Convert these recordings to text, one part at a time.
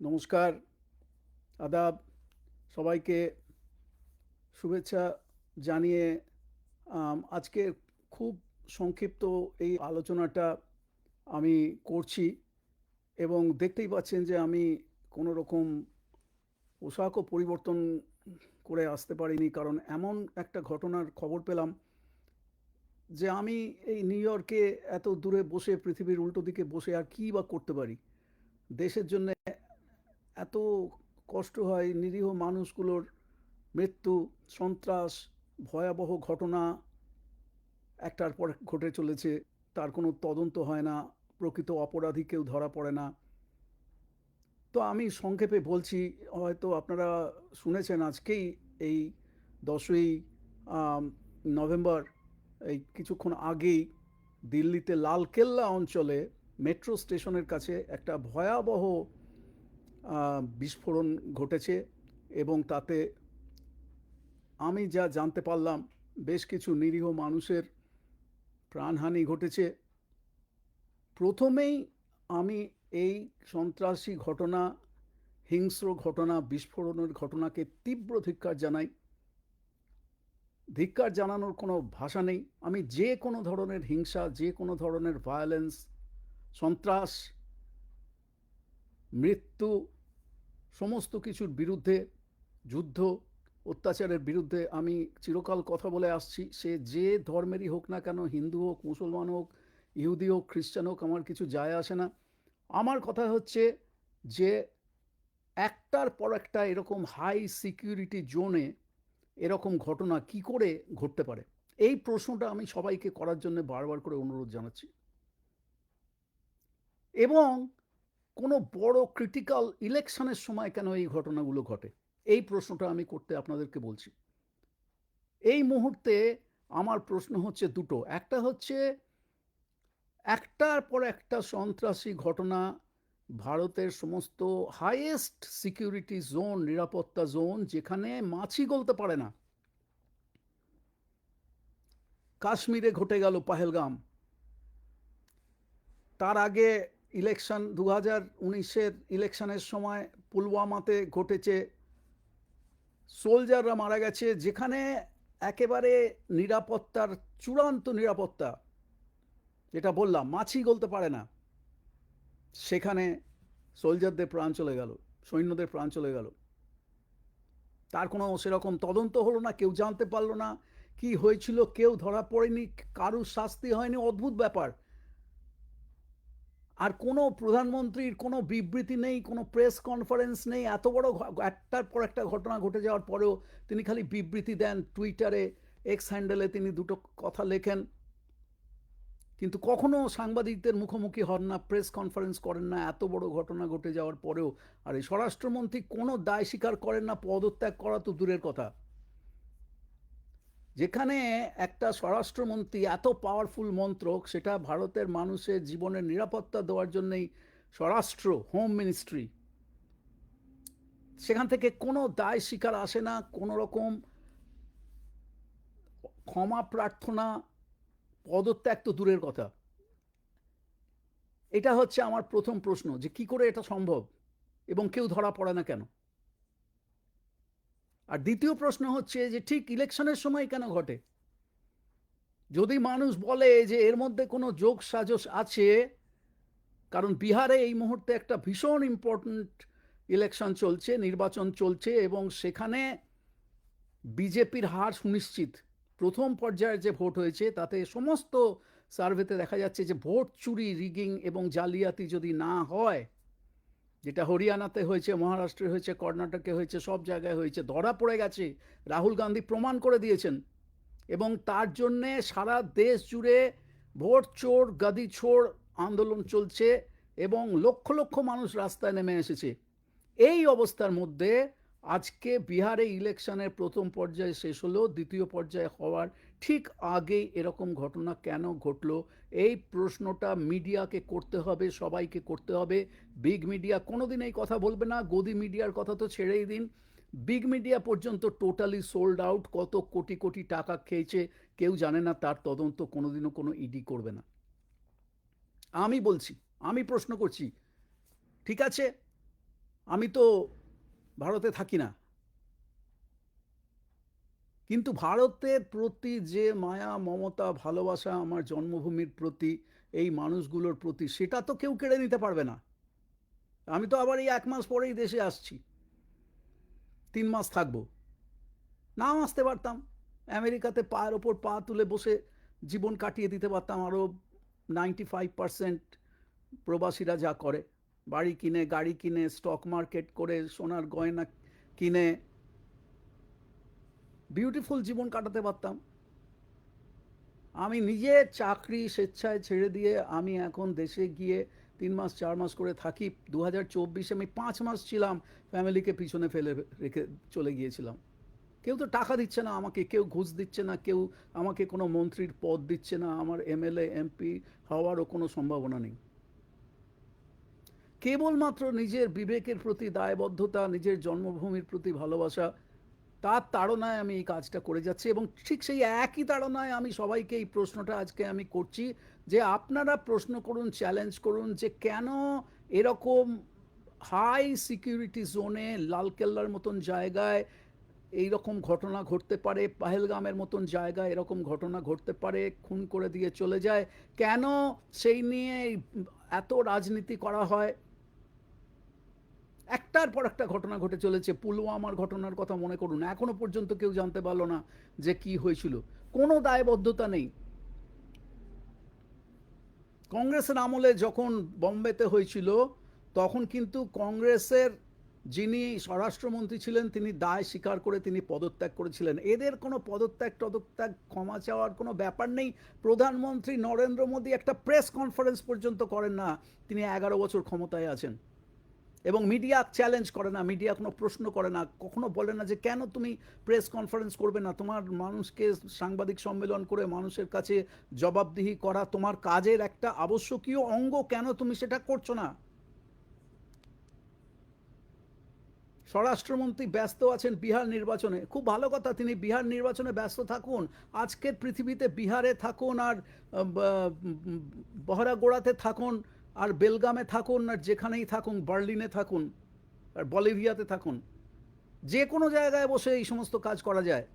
নমস্কার, আদাব, সবাইকে শুভেচ্ছা জানিয়ে আজকে খুব সংক্ষিপ্ত এই আলোচনাটা আমি করছি এবং দেখতেই পাচ্ছেন যে আমি কোনো রকম পোশাকও পরিবর্তন করে আসতে পারিনি কারণ এমন একটা ঘটনার খবর পেলাম যে আমি এই নিউ ইয়র্কে এত দূরে বসে পৃথিবীর উল্টো দিকে বসে আর কী বা করতে পারি? দেশের জন্য এত কষ্ট হয় নিরীহ মানুষগুলোর মৃত্যু, সন্ত্রাস, ভয়াবহ ঘটনা, একটার পর ঘটে চলেছে, তার কোনো তদন্ত হয় না, প্রকৃত অপরাধী কেউ ধরা পড়ে না। তো আমি সংক্ষেপে বলছি, হয়তো আপনারা শুনেছেন আজকেই এই দশই নভেম্বর, এই কিছুক্ষণ আগেই দিল্লিতে লালকেল্লা অঞ্চলে মেট্রো স্টেশনের কাছে একটা ভয়াবহ বিস্ফোরণ ঘটেছে এবং তাতে আমি যা জানতে পারলাম, বেশ কিছু নিরীহ মানুষের প্রাণহানি ঘটেছে। প্রথমেই আমি এই সন্ত্রাসী ঘটনা, হিংস্র ঘটনা, বিস্ফোরণের ঘটনাকে তীব্র ধিক্কার জানাই। ধিক্কার জানানোর কোনো ভাষা নেই। আমি যে কোনো ধরনের হিংসা, যে কোনো ধরনের ভায়োলেন্স সন্ত্রাস মৃত্যু সমস্ত কিছুর বিরুদ্ধে, যুদ্ধ, অত্যাচারের বিরুদ্ধে আমি চিরকাল কথা বলে আসছি। সে যে ধর্মেরই হোক না কেন, হিন্দু হোক, মুসলমান হোক, ইহুদি হোক, খ্রিস্টান হোক, আমার কিছু যায় আসে না। আমার কথা হচ্ছে যে একটার পর একটা এরকম হাই সিকিউরিটি জোনে এরকম ঘটনা কি করে ঘটতে পারে? এই প্রশ্নটা আমি সবাইকে করার জন্য বারবার করে অনুরোধ জানাচ্ছি। এবং কোনো বড় ক্রিটিক্যাল ইলেকশনের সময় কেন এই ঘটনাগুলো ঘটে? এই প্রশ্নটা আমি করতে আপনাদেরকে বলছি। এই মুহূর্তে আমার প্রশ্ন হচ্ছে দুটো। একটা হচ্ছে, একটার পর একটা সন্ত্রাসী ঘটনা ভারতের সমস্ত হাইয়েস্ট সিকিউরিটি জোন নিরাপত্তা জোন যেখানে মাছি গলতে পারে না। কাশ্মীরে ঘটে গেল পাহেলগাম। তার আগে ইলেকশন দু হাজার উনিশের ইলেকশনের সময় পুলওয়ামাতে ঘটেছে। সোলজাররা মারা গেছে, যেখানে একেবারে নিরাপত্তার, চূড়ান্ত নিরাপত্তা, যেটা বললাম, মাছি গলতে পারে না। সেখানে সোলজারদের প্রাণ চলে গেল, সৈন্যদের প্রাণ চলে গেল। তার কোনো সেরকম তদন্ত হলো না, কেউ জানতে পারল না কি হয়েছিল, কেউ ধরা পড়েনি, কারুর শাস্তি হয়নি, অদ্ভুত ব্যাপার। আর কোনো প্রধানমন্ত্রীর কোনো বিবৃতি নেই, কোনো প্রেস কনফারেন্স নেই। এত বড় একটার পর একটা ঘটনা ঘটে যাওয়ার পরেও তিনি খালি বিবৃতি দেন, টুইটারে এক্স হ্যান্ডেলে তিনি দুটো কথা লেখেন। কিন্তু কখনো সাংবাদিকদের মুখোমুখি হন না, প্রেস কনফারেন্স করেন না, এত বড় ঘটনা ঘটে যাওয়ার পরেও। আর এই স্বরাষ্ট্রমন্ত্রী কোনো দায় স্বীকার করেন না, পদত্যাগ করা তো দূরের কথা। যেখানে একটা স্বরাষ্ট্রমন্ত্রী এত পাওয়ারফুল মন্ত্রক, সেটা ভারতের মানুষের জীবনের নিরাপত্তা দেওয়ার জন্যই স্বরাষ্ট্র হোম মিনিস্ট্রি সেখান থেকে কোনো দায় স্বীকার আসে না, কোনো রকম ক্ষমা প্রার্থনা, পদত্যাগ তো দূরের কথা। এটা হচ্ছে আমার প্রথম প্রশ্ন যে কি করে এটা সম্ভব এবং কেউ ধরা পড়ে না কেন? আর দ্বিতীয় প্রশ্ন হচ্ছে যে ঠিক ইলেকশনের সময় কেন ঘটে? যদি মানুষ বলে যে এর মধ্যে কোনো যোগ সাজস আছে, কারণ বিহারে এই মুহূর্তে একটা ভীষণ ইম্পর্ট্যান্ট ইলেকশন চলছে, নির্বাচন চলছে এবং সেখানে বিজেপির হার সুনিশ্চিত। প্রথম পর্যায়ের যে ভোট হয়েছে, তাতে সমস্ত সার্ভেতে দেখা যাচ্ছে যে ভোট চুরি রিগিং এবং জালিয়াতি যদি না হয় যেটা হরিয়ানাতে হয়েছে, মহারাষ্ট্রে হয়েছে, কর্ণাটকে হয়েছে, সব জায়গায় হয়েছে, ধরা পড়ে গেছে। রাহুল গান্ধী প্রমাণ করে দিয়েছেন। এবং তার জন্যে সারা দেশ জুড়ে ভোট চোর, গাদি ছোড় আন্দোলন চলছে এবং লক্ষ লক্ষ মানুষ রাস্তায় নেমে এসেছে। এই অবস্থার মধ্যে আজকে বিহারে ইলেকশনের প্রথম পর্যায়ে শেষ হলো, দ্বিতীয় পর্যায়ে হওয়ার ঠিক আগেই এরকম ঘটনা কেন ঘটলো? এই প্রশ্নটা মিডিয়াকে করতে হবে, সবাইকে করতে হবে। বিগ মিডিয়া কোনোদিন এই কথা বলবে না, গদি মিডিয়ার কথা তো ছেড়েই দিন। বিগ মিডিয়া পর্যন্ত টোটালি সোল্ড আউট কত কোটি কোটি টাকা খেয়েছে, কেউ জানে না, তার তদন্ত কোনোদিনও কোনো ইডি করবে না। আমি বলছি, আমি প্রশ্ন করছি, ঠিক আছে? আমি তো ভারতে থাকি না। কিন্তু ভারতের প্রতি যে মায়া, মমতা, ভালোবাসা আমার জন্মভূমির প্রতি, এই মানুষগুলোর প্রতি, সেটা তো কেউ কেড়ে নিতে পারবে না। আমি তো আবার এই এক মাস পরেই দেশে আসছি। তিন মাস থাকব। নাও আসতে পারতাম। আমেরিকাতে পায়ের ওপর পা তুলে বসে জীবন কাটিয়ে দিতে পারতাম আরও নাইনটি ফাইভ পারসেন্ট প্রবাসীরা যা করে। বাড়ি কিনে, গাড়ি কিনে, স্টক মার্কেট করে, সোনার গয়না কিনে বিউটিফুল জীবন কাটাতে পারতাম। আমি নিজে চাকরি স্বেচ্ছায় ছেড়ে দিয়ে আমি এখন দেশে গিয়ে তিন মাস, চার মাস করে থাকি। দু হাজার চব্বিশে আমি পাঁচ মাস ছিলাম ফ্যামিলিকে পিছনে ফেলে রেখে চলে গিয়েছিলাম। কেউ তো টাকা দিচ্ছে না আমাকে, কেউ ঘুষ দিচ্ছে না, কেউ আমাকে কোনো মন্ত্রীর পদ দিচ্ছে না, আমার এমএলএ, এমপি হওয়ারও কোনো সম্ভাবনা নেই। কেবলমাত্র নিজের বিবেকের প্রতি, দায়বদ্ধতা, নিজের জন্মভূমির প্রতি ভালোবাসা তার তাড়নায় আমি এই কাজটা করে যাচ্ছি এবং ঠিক সেই একই তাড়নায় আমি সবাইকে এই প্রশ্নটা আজকে আমি করছি যে আপনারা প্রশ্ন করুন চ্যালেঞ্জ করুন যে কেন এরকম হাই সিকিউরিটি জোনে লালকেল্লার মতন জায়গায় এই রকম ঘটনা ঘটতে পারে, পাহেলগামের মতন জায়গায় এরকম ঘটনা ঘটতে পারে, খুন করে দিয়ে চলে যায়, কেন সেই নিয়ে এত রাজনীতি করা হয়? একটার পর একটা ঘটনা ঘটে চলেছে, পুলওয়ামার ঘটনার কথা মনে করুন। এখনও পর্যন্ত কেউ জানতে পারল না যে কি হয়েছিল। কোনো দায়বদ্ধতা নেই। কংগ্রেসের আমলে যখন বম্বেতে হয়েছিল, তখন কিন্তু কংগ্রেসের যিনি স্বরাষ্ট্রমন্ত্রী ছিলেন, তিনি দায় স্বীকার করে তিনি পদত্যাগ করেছিলেন। এদের কোনো পদত্যাগ, টদত্যাগ, ক্ষমা চাওয়ার কোনো ব্যাপার নেই। প্রধানমন্ত্রী নরেন্দ্র মোদী একটা প্রেস কনফারেন্স পর্যন্ত করেন না। তিনি এগারো বছর ক্ষমতায় আছেন। এবং মিডিয়া চ্যালেঞ্জ করে না, মিডিয়া কোনো প্রশ্ন করে না, কখনো বলে না যে কেন তুমি প্রেস কনফারেন্স করবে না? তোমার মানুষকে সাংবাদিক সম্মেলন করে মানুষের কাছে জবাবদিহি করা তোমার কাজের একটা আবশ্যকীয় অঙ্গ কেন তুমি সেটা করছ না? স্বরাষ্ট্রমন্ত্রী ব্যস্ত আছেন বিহার নির্বাচনে। খুব ভালো কথা, তিনি বিহার নির্বাচনে ব্যস্ত থাকুন। আজকের পৃথিবীতে বিহারে থাকুন আর বহরাগোড়াতে থাকুন। আর বেলগামে থাকুন, আর যেখানেই থাকুন, বার্লিনে থাকুন, আর বলিভিয়াতে থাকুন, যে কোনো জায়গায় বসে এই সমস্ত কাজ করা যায়।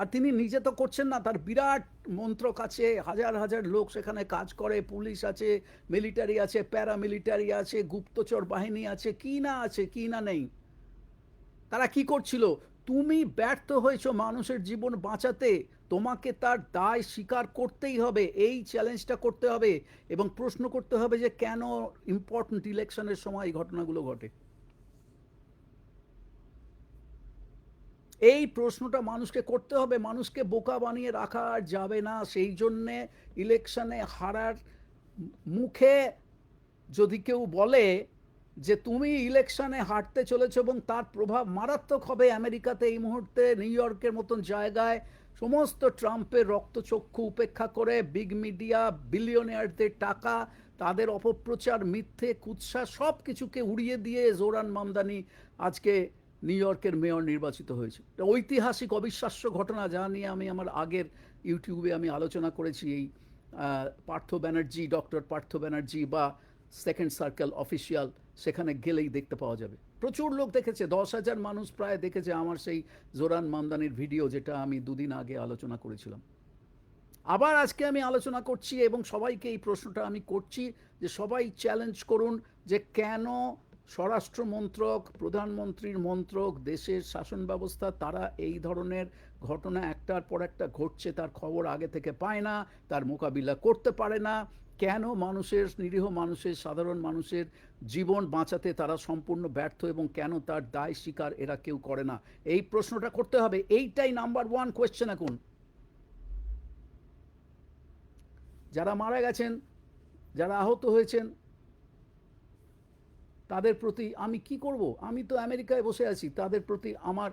আর তিনি নিজে তো করছেন না, তার বিরাট মন্ত্রক আছে হাজার হাজার লোক সেখানে কাজ করে, পুলিশ আছে, মিলিটারি আছে, প্যারামিলিটারি আছে, গুপ্তচর বাহিনী আছে, কি না আছে, কি না নেই। তারা কি করছিল? তুমি ব্যর্থ হয়েছ মানুষের জীবন বাঁচাতে তোমাকে তার দায় স্বীকার করতেই হবে, এই চ্যালেঞ্জটা করতে হবে এবং প্রশ্ন করতে হবে যে কেন ইম্পর্টেন্ট ইলেকশনের সময় এই ঘটনাগুলো ঘটে। এই প্রশ্নটা মানুষকে করতে হবে, মানুষকে বোকা বানিয়ে রাখা যাবে না। সেই জন্যে ইলেকশনে হারার মুখে যদি কেউ বলে যে তুমি ইলেকশনে হাঁটতে চলেছো এবং তার প্রভাব মারাত্মক হবে, আমেরিকাতে এই মুহূর্তে, নিউ ইয়র্কের মতন জায়গায় সমস্ত ট্রাম্পের রক্তচক্ষু উপেক্ষা করে বিগ মিডিয়া বিলিয়নিয়ারদের টাকা, তাদের অপপ্রচার, মিথ্যে, কুৎসা সব কিছুকে উড়িয়ে দিয়ে জোরান মামদানি আজকে নিউ ইয়র্কের মেয়র নির্বাচিত হয়েছে। ঐতিহাসিক অবিশ্বাস্য ঘটনা যা নিয়ে আমি আমার আগের ইউটিউবে আমি আলোচনা করেছি এই পার্থ ব্যানার্জি, ডক্টর পার্থ ব্যানার্জি বা সেকেন্ড সার্কেল অফিসিয়াল সেখানে গেলেই দেখতে পাওয়া যাবে। প্রচুর লোক দেখেছে, দশ হাজার মানুষ প্রায় দেখেছে আমার সেই জোরান মামদানির ভিডিও যেটা আমি দুদিন আগে আলোচনা করেছিলাম। আবার আজকে আমি আলোচনা করছি এবং সবাইকে এই প্রশ্নটা আমি করছি যে সবাই চ্যালেঞ্জ করুন যে কেন স্বরাষ্ট্র মন্ত্রক প্রধানমন্ত্রীর মন্ত্রক, দেশের শাসন ব্যবস্থা, তারা এই ধরনের ঘটনা একটার পর একটা ঘটছে, তার খবর আগে থেকে পায় না, তার মোকাবিলা করতে পারে না। কেন মানুষের, নিরীহ মানুষের, সাধারণ মানুষের জীবন বাঁচাতে তারা সম্পূর্ণ ব্যর্থ এবং কেন তার দায় স্বীকার এরা কেউ করে না? এই প্রশ্নটা করতে হবে। এইটাই নাম্বার ওয়ান কোয়েশ্চেন এখন। যারা মারা গেছেন, যারা আহত হয়েছেন, তাদের প্রতি আমি কি করব? আমি তো আমেরিকায় বসে আছি। তাদের প্রতি আমার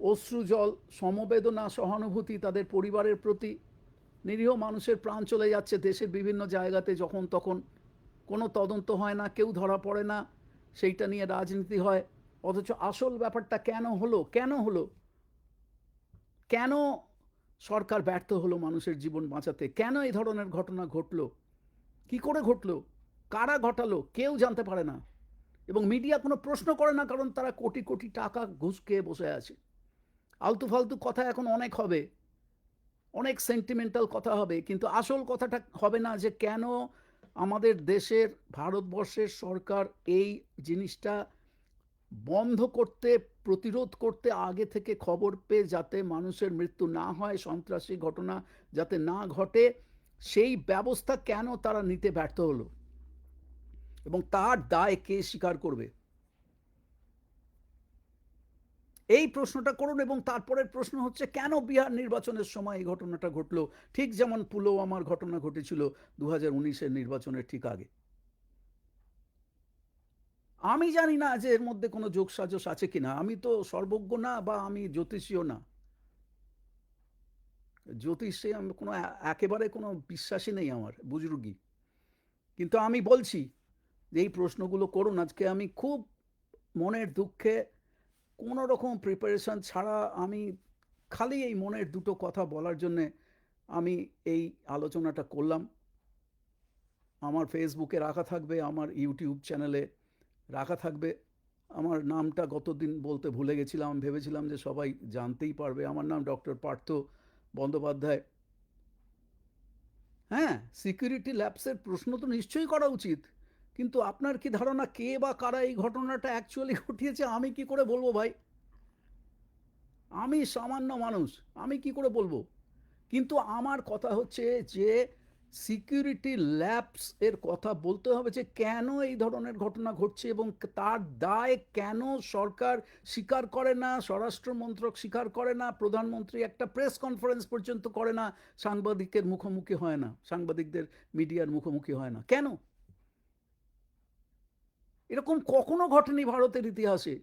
অশ্রু জল সমবেদনা, সহানুভূতি তাদের পরিবারের প্রতি। নিরীহ মানুষের প্রাণ চলে যাচ্ছে দেশের বিভিন্ন জায়গাতে যখন তখন। কোনো তদন্ত হয় না, কেউ ধরা পড়ে না, সেইটা নিয়ে রাজনীতি হয়। অথচ আসল ব্যাপারটা কেন হলো? কেন হলো? কেন সরকার ব্যর্থ হলো মানুষের জীবন বাঁচাতে? কেন এই ধরনের ঘটনা ঘটলো? কি করে ঘটলো? কারা ঘটালো? কেউ জানতে পারে না। এবং মিডিয়া কোনো প্রশ্ন করে না, কারণ তারা কোটি কোটি টাকা ঘুষ খেয়ে বসে আছে। আলতু ফালতু কথা এখন অনেক হবে। অনেক সেন্টিমেন্টাল কথা হবে, কিন্তু আসল কথাটা হবে না যে কেন আমাদের দেশের, ভারতবর্ষের সরকার এই জিনিসটা বন্ধ করতে, প্রতিরোধ করতে আগে থেকে খবর পেয়ে যাতে মানুষের মৃত্যু না হয়, সন্ত্রাসী ঘটনা যাতে না ঘটে, সেই ব্যবস্থা কেন তারা নিতে ব্যর্থ হলো? এবং তার দায় কে স্বীকার করবে? এই প্রশ্নটা করুন এবং তারপরের প্রশ্ন হচ্ছে, কেন বিহার নির্বাচনের সময় এই ঘটনাটা ঘটলো? ঠিক যেমন পুলওয়ামার ঘটনা ঘটেছিল দু হাজার নির্বাচনের ঠিক আগে। আমি জানি না যে এর মধ্যে কোনো যোগসাজস আছে কিনা। আমি তো সর্বজ্ঞ না বা আমি জ্যোতিষীয় না। জ্যোতিষে আমি, কোনো একেবারে কোনো বিশ্বাসই নেই আমার, বুজরুগি। কিন্তু আমি বলছি যে এই প্রশ্নগুলো করুন। আজকে আমি খুব মনের দুঃখে কোনো রকম প্রিপারেশন ছাড়া আমি খালি এই মনের দুটো কথা বলার জন্যে আমি এই আলোচনাটা করলাম। আমার ফেসবুকে রাখা থাকবে, আমার ইউটিউব চ্যানেলে রাখা থাকবে। আমার নামটা গতদিন বলতে ভুলে গেছিলাম, ভেবেছিলাম যে সবাই জানতেই পারবে। আমার নাম ডক্টর পার্থ বন্দ্যোপাধ্যায়। হ্যাঁ সিকিউরিটি ল্যাবসের প্রশ্ন তো নিশ্চয়ই করা উচিত। কিন্তু আপনার কি ধারণা কে বা কারা এই ঘটনাটা অ্যাকচুয়ালি ঘটিয়েছে? আমি কি করে বলব ভাই? আমি সামান্য মানুষ, আমি কি করে বলব? কিন্তু আমার কথা হচ্ছে যে সিকিউরিটি ল্যাবস এর কথা বলতে হবে যে কেন এই ধরনের ঘটনা ঘটছে এবং তার দায় কেন সরকার স্বীকার করে না, স্বরাষ্ট্র মন্ত্রক স্বীকার করে না, প্রধানমন্ত্রী একটা প্রেস কনফারেন্স পর্যন্ত করে না, সাংবাদিকের মুখোমুখি হয় না, সাংবাদিকদের মিডিয়ার মুখোমুখি হয় না। কেন? এরকম কখনো ঘটেনি ভারতের ইতিহাসে।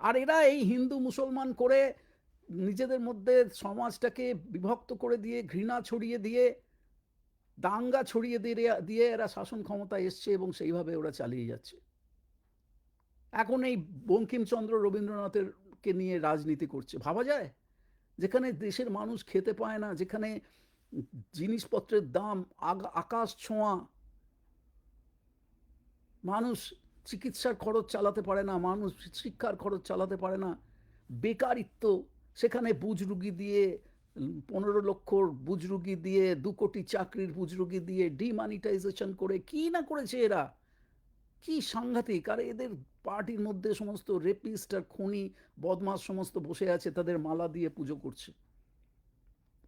আর এরা এই হিন্দু মুসলমান করে নিজেদের মধ্যে সমাজটাকে বিভক্ত করে দিয়ে, ঘৃণা ছড়িয়ে দিয়ে, দাঙ্গা ছড়িয়ে দিয়ে দিয়ে এরা শাসন ক্ষমতা এসছে এবং সেইভাবে ওরা চালিয়ে যাচ্ছে। এখন এই বঙ্কিমচন্দ্র রবীন্দ্রনাথের কে নিয়ে রাজনীতি করছে। ভাবা যায়? যেখানে দেশের মানুষ খেতে পায় না, যেখানে জিনিসপত্রের দাম আকাশ ছোঁয়া মানুষ চিকিৎসার খরচ চালাতে পারে না, মানুষ শিক্ষার খরচ চালাতে পারে না। বেকারিত্ব, সেখানে বুজরুগি দিয়ে পনেরো লক্ষর বুজরুগি দিয়ে দু কোটি চাকরির বুজরুগি দিয়ে ডিমানিটাইজেশন করে, কি না করেছে এরা? কি সাংঘাতিক? আর এদের পার্টির মধ্যে সমস্ত রেপিস্ট আর খনি, বদমাস সমস্ত বসে আছে, তাদের মালা দিয়ে পুজো করছে।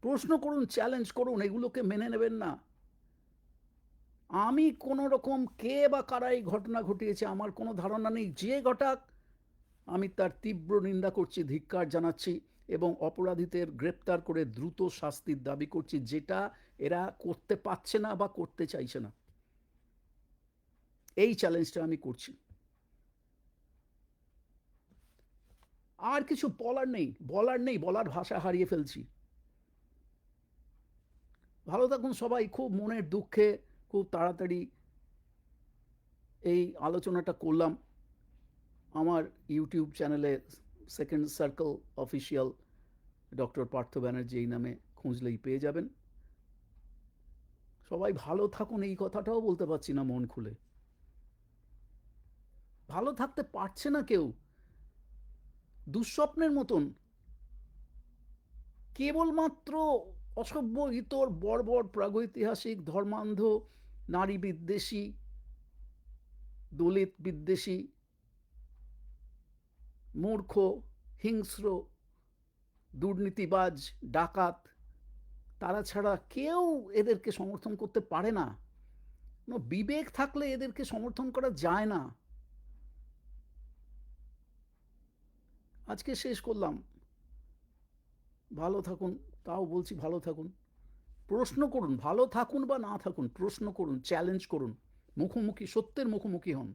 প্রশ্ন করুন চ্যালেঞ্জ করুন, এগুলোকে মেনে নেবেন না। আমি কোনো রকম কে বা কারা এই ঘটনা ঘটিয়েছে আমার কোনো ধারণা নেই। যে ঘটাক, আমি তার তীব্র নিন্দা করছি, ধিক্কার জানাচ্ছি এবং অপরাধীদের গ্রেপ্তার করে দ্রুত শাস্তির দাবি করছি, যেটা এরা করতে পারছে না বা করতে চাইছে না। এই চ্যালেঞ্জটা আমি করছি। আর কিছু বলার নেই বলার নেই, বলার ভাষা হারিয়ে ফেলছি। ভালো থাকুন সবাই, খুব মনের দুঃখে খুব তাড়াতাড়ি এই আলোচনাটা করলাম আমার ইউটিউব চ্যানেলে second circle official doctor Partha Banerjee এই নামে খুঁজলেই পেয়ে যাবেন। সবাই ভালো থাকুন, এই কথাটাও বলতে পারছি না মন খুলে। ভালো থাকতে পারছে না কেউ। দুঃস্বপ্নের মতন। কেবলমাত্র অসভ্য, ইতর, বর্বর, প্রাগৈতিহাসিক, ধর্মান্ধ নারী বিদ্বেষী, দলিত বিদ্বেষী, মূর্খ, হিংস্র, দুর্নীতিবাজ, ডাকাত, তারা ছাড়া কেউ এদেরকে সমর্থন করতে পারে না। কোনো বিবেক থাকলে এদেরকে সমর্থন করা যায় না। আজকে শেষ করলাম। ভালো থাকুন, তাও বলছি ভালো থাকুন। প্রশ্ন করুন, ভালো থাকুন বা না থাকুন, প্রশ্ন করুন চ্যালেঞ্জ করুন, মুখোমুখি, সত্যের মুখোমুখি হন।